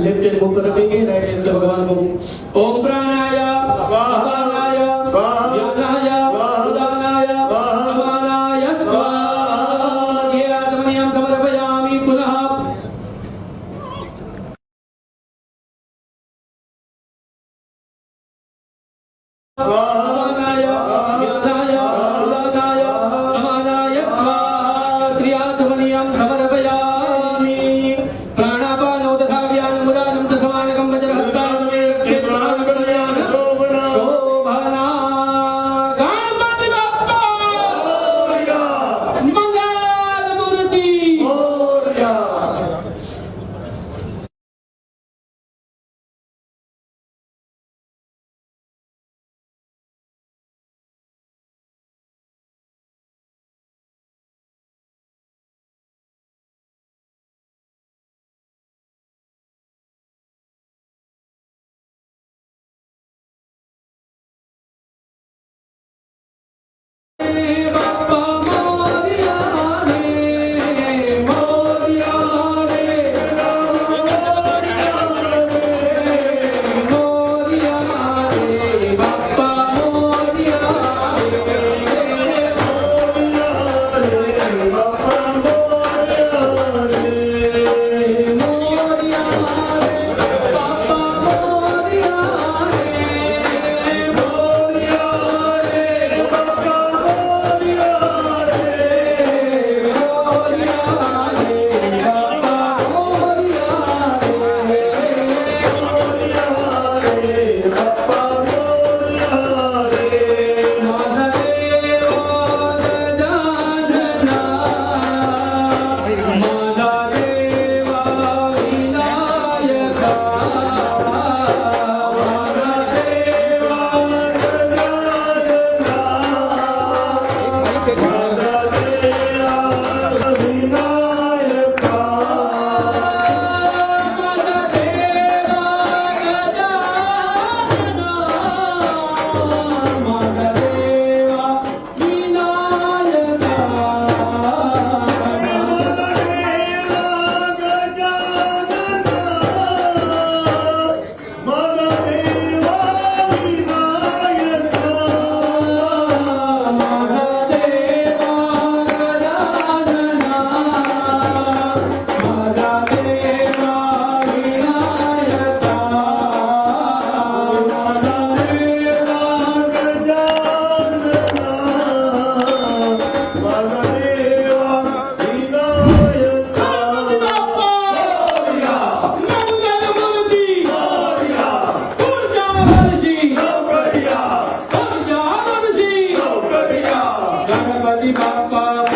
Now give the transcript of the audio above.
Left hand को कर देंगे राइट हैंड से भगवान को ओम प्राणाया Bye.